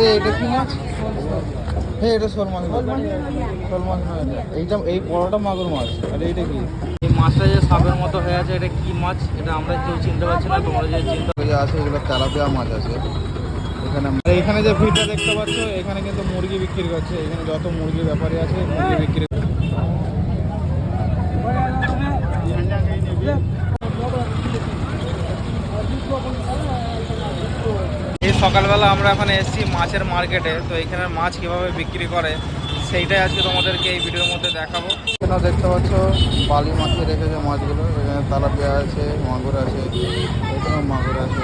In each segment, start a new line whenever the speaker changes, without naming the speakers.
এই এটা কি মাছ? হ্যাঁ এটা শোল মাছ। শোল মাছ। নয়। এইটা এই বড়টা মাগুর মাছ। আর এইটা কি?
এই মাছটা যে সাপের মতো হয়ে আছে এটা কি মাছ? এটা আমরা কেউ চিনতে পারছি না তোমরা যে চিন্তা
যে আছে এগুলো তেলাপিয়া মাছ আছে। এখানে এখানে যে ভিড়টা দেখতে পাচ্ছ এখানে কিন্তু মুরগি বিক্রি করছে। এখানে যত মুরগি ব্যাপারী আছে মুরগি বিক্রি
সকালবেলা আমরা এখন এসেছি মাছের মার্কেটে, তো এখানের মাছ কীভাবে বিক্রি করে, সেইটাই আজকে তোমাদেরকে এই ভিডিওর মধ্যে দেখাবো।
এখানে দেখতে পাচ্ছ, বালি মাখিয়ে রেখেছে মাছগুলো, এখানে তালাপিয়া আছে, মাগুর আছে এখানে মাগুর আছে,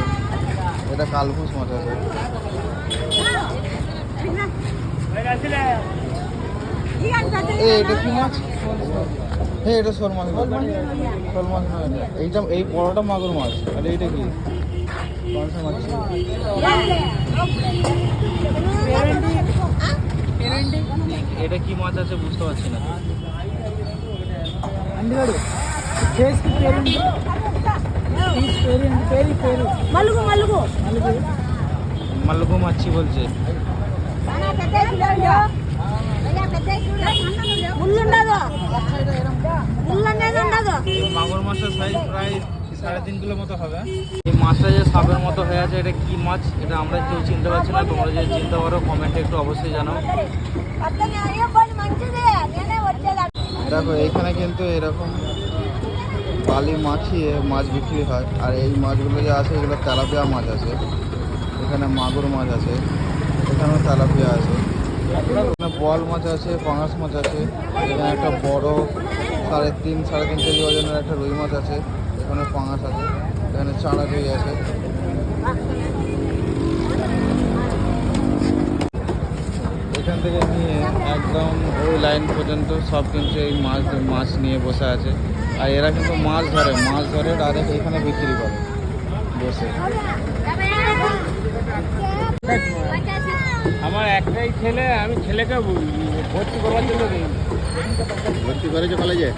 এটা কালপুস মাছ আছে। এটা কি মাছ? হ্যাঁ এটা শোল মাছ শোল মাছ এইটা, এই বড়টা মাগুর মাছ, আর এইটা কি? মাছ
এটা কি মাছ আছে বুঝতে পারছি না। মালুকু মাছি বলছে। মাগুর মাছের সাইজ প্রায় সাড়ে তিন কিলো মতো হবে। এই মাছটা যে সাপের মতো হয়ে আছে এটা কি মাছ? এটা আমরা কেউ চিনতে পারছি না তোমরা যদি চিনতে পারো কমেন্টে একটু অবশ্যই জানাও।
দেখো এইখানে কিন্তু এরকম বালি মাছই মাছ বিক্রি হয়। আর এই মাছগুলো যে আছে এগুলো তেলাপিয়া মাছ আছে। এখানে মাগুর মাছ আছে। এখানেও তেলাপিয়া আছে। এখানে বল মাছ আছে পাঙাশ মাছ আছে। এখানে একটা বড় সাড়ে তিন সাড়ে তিন কেজি ওজনের একটা রুই মাছ আছে। এখানে পাঙাশ আছে। এখানে চাড়া রুই আছে। এখান থেকে নিয়ে একদম ওই লাইন পর্যন্ত সব কিন্তু এই মাছ মাছ নিয়ে বসে আছে। আর এরা কিন্তু মাছ ধরে মাছ ধরে ডাইরেক্ট এখানে বিক্রি করে। বসে।
আমার একটাই ছেলে আমি ছেলেকে ভর্তি করবার জন্য
ভর্তি করেছে কলেজে?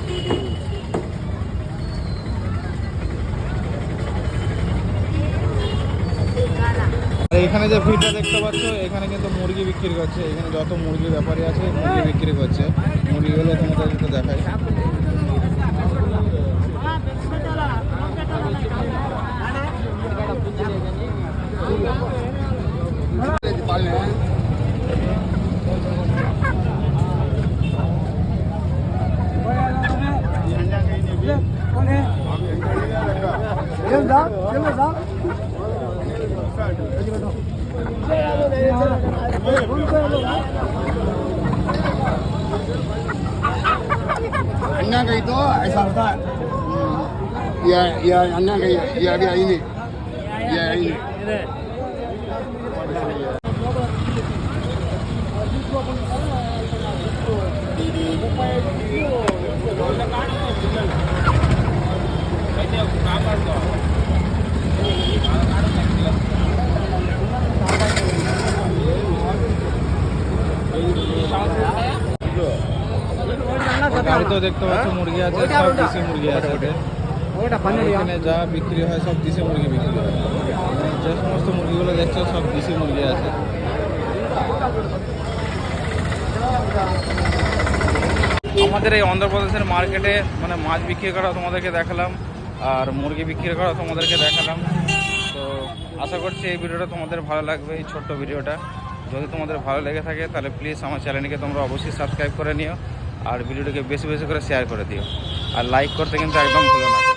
এখানে যে ভিড়টা দেখতে পাচ্ছ এখানে কিন্তু মুরগি বিক্রি করছে। এখানে যত মুরগি ব্যাপারী আছে মুরগি বিক্রি করছে। মুরগিগুলো
তোমাদেরকে দেখায় Yeah, yeah, yeah. అన్నాక ఇతో సరదా అన్నాక యాభై అయింది అయింది ముప్పై ఐదు అయితే కాపాడుకో
বাড়িতেও দেখতে পাচ্ছ মুরগি আছে সব দেশি মুরগি আছে। এখানে যা বিক্রি হয় সব দেশি মুরগি বিক্রি হয়। যে সমস্ত মুরগিগুলো দেখছ সব দেশি মুরগি আছে।
আমাদের এই অন্ধ্রপ্রদেশের মার্কেটে মানে মাছ বিক্রি করা তোমাদেরকে দেখালাম আর মুরগি বিক্রি করা তোমাদেরকে দেখালাম। তো আশা করছি এই ভিডিওটা তোমাদের ভালো লাগবে এই ছোট্ট ভিডিওটা। যদি তোমাদের ভালো লেগে থাকে তাহলে প্লিজ আমার চ্যানেলকে তোমরা অবশ্যই সাবস্ক্রাইব করে নিও। আর ভিডিওটাকে বেশি বেশি করে শেয়ার করে দিও। আর লাইক করতে কিন্তু একদম ভুলো না।